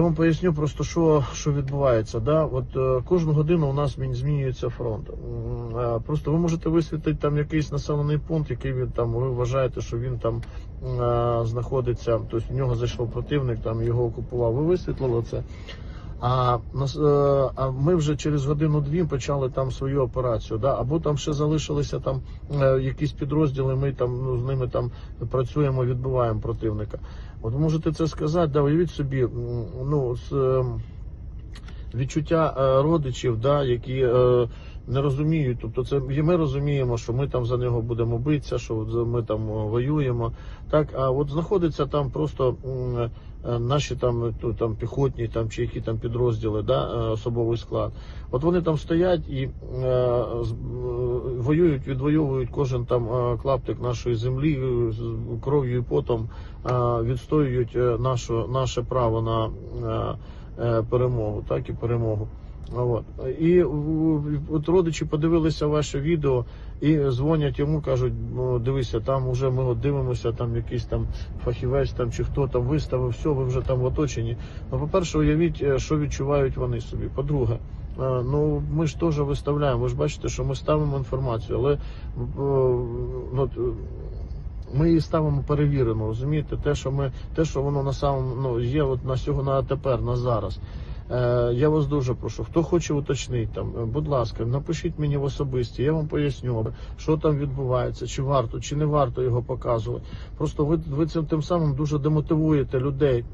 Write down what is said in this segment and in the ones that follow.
Я вам поясню просто, що, що відбувається. Да? От е, кожну годину у нас змінюється фронт. Е, Просто ви можете висвітлити там якийсь населений пункт, який він там, ви вважаєте, що він там е, знаходиться, тобто в нього зайшов противник, там його окупував. Ви висвітлили це. А, е, а ми вже через годину-дві почали там свою операцію. Да? Або там ще залишилися там е, якісь підрозділи, ми там ну, з ними там працюємо, відбуваємо противника. От можете це сказати, да, уявіть собі, ну, з, е, відчуття е, родичів, да, які е, не розуміють. Тобто, це і ми розуміємо, що ми там за нього будемо битися, що ми там е, воюємо. Так, а от знаходиться там просто наші там, ну, там піхотні там, чи які там підрозділи, да, особовий склад. От вони там стоять і воюють, відвоюють кожен там клаптик нашої землі з кров'ю і потом відстоюють нашу, наше право на перемогу, так і перемогу. От. І от родичі подивилися ваше відео і дзвонять йому, кажуть, ну дивися, там вже ми от дивимося, там якийсь там фахівець там чи хто там виставив, все, ви вже там в оточенні. Ну, по-перше, уявіть, е, що відчувають вони собі. По-друге, е, ну ми ж теж виставляємо. Ви ж бачите, що ми ставимо інформацію, але е, ну, е, ми її ставимо перевірено, розумієте? Те, що ми, те, що воно на самому ну, є от на сього на тепер, на зараз. Е, я вас дуже прошу, хто хоче уточнити там, е, будь ласка, напишіть мені в особисті, я вам поясню, що там відбувається, чи варто, чи не варто його показувати. Просто ви, ви цим тим самим дуже демотивуєте людей.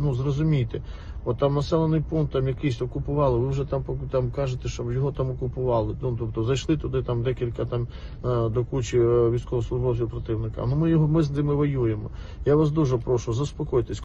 Ну зрозумійте. От там населений пункт там якийсь окупували, ви вже там там кажете, що його там окупували. Ну тобто зайшли туди там декілька там е, до кучі військовослужбовців противника. Ну ми його ми з ними воюємо. Я вас дуже прошу, заспокойтесь.